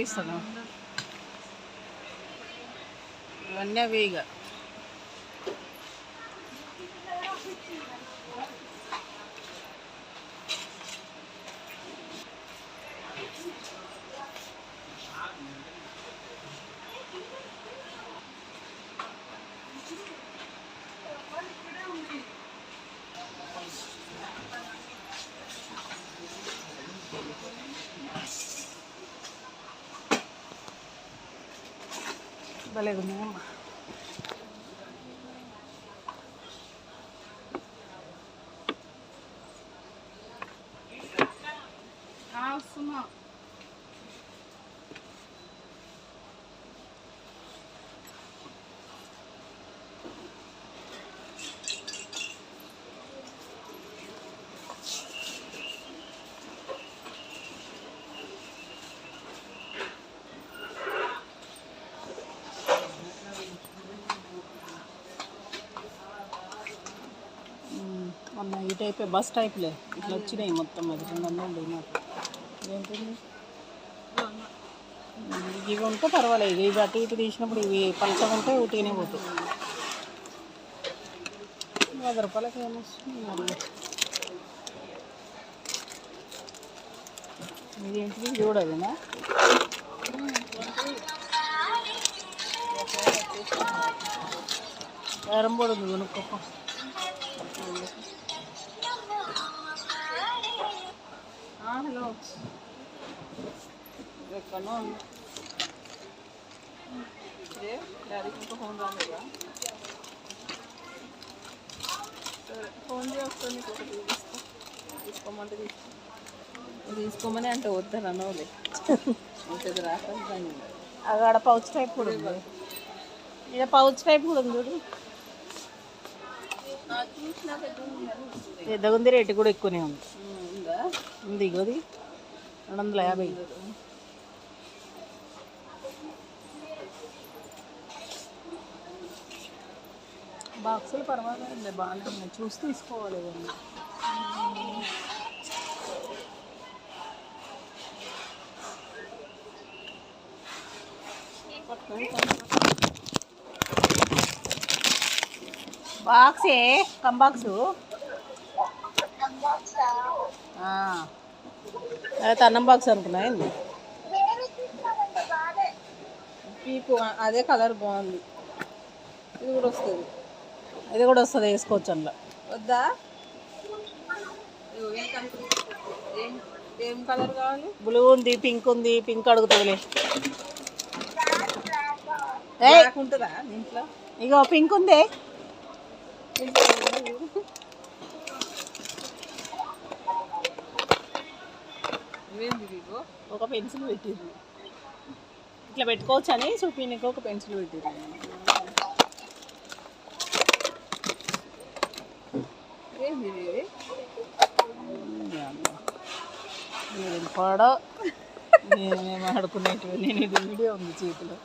ఇస్తాను ఇవన్నీ అవి ఇక. balego mesmo. Calço não. ఈ టైప్ బస్ టైప్లే ఇట్లా వచ్చినాయి మొత్తం అది రెండు వందలు నాకు ఇవి ఉంటే పర్వాలేదు. ఇవి అటు ఇటు తీసినప్పుడు ఇవి పలచగా ఉంటే ఉట్టిగానే పోతాయి. పది రూపాయలకి ఏమొస్తుంది ఇది ఏంటిది? చూడదేనా వేరం కూడా ఉంది ఉంది నీకు ఒకటి తీసుకో తీసుకోమంటే తీసుకో నువ్వు తీసుకోమని అంటే వద్దని అనవులే రాక అక్కడ పౌచ్ టైప్ కూడా ఉంది ఇక్కడ పౌచ్ టైప్ కూడా ఉంది చూడు పెద్దగా ఉంది రేటు కూడా ఎక్కువనే ఉంది ఉంది ఇగోది రెండు వందల యాభై బాక్సులు పర్వాలేదు బాగానే ఉన్నాయి చూసి తీసుకోవాలి ఇవన్నీ బాక్సే కంబాక్సు? అదే అన్నం బాక్స్ అనుకున్నా ఏంది? అదే కలర్ బాగుంది. ఇది కూడా వస్తుంది. ఇది కూడా వస్తుంది వేసుకోవచ్చు అందులో. వద్దా? ఏం కలర్? కావాలి? బ్లూ ఉంది పింక్ ఉంది పింక్ అడుగుతుందిలే. ఉంటుందా దీంట్లో? ఇగో పింక్ ఉంది. ఒక పెన్సిల్ పెట్టిర్రు. ఇట్లా పెట్టుకోవచ్చు అని చూపినికి ఒక పెన్సిల్ పెట్టిర్రు. నేను పాడో. ఆడుకునేటివి? నేను ఇది వీడియో ఉంది చేతిలో.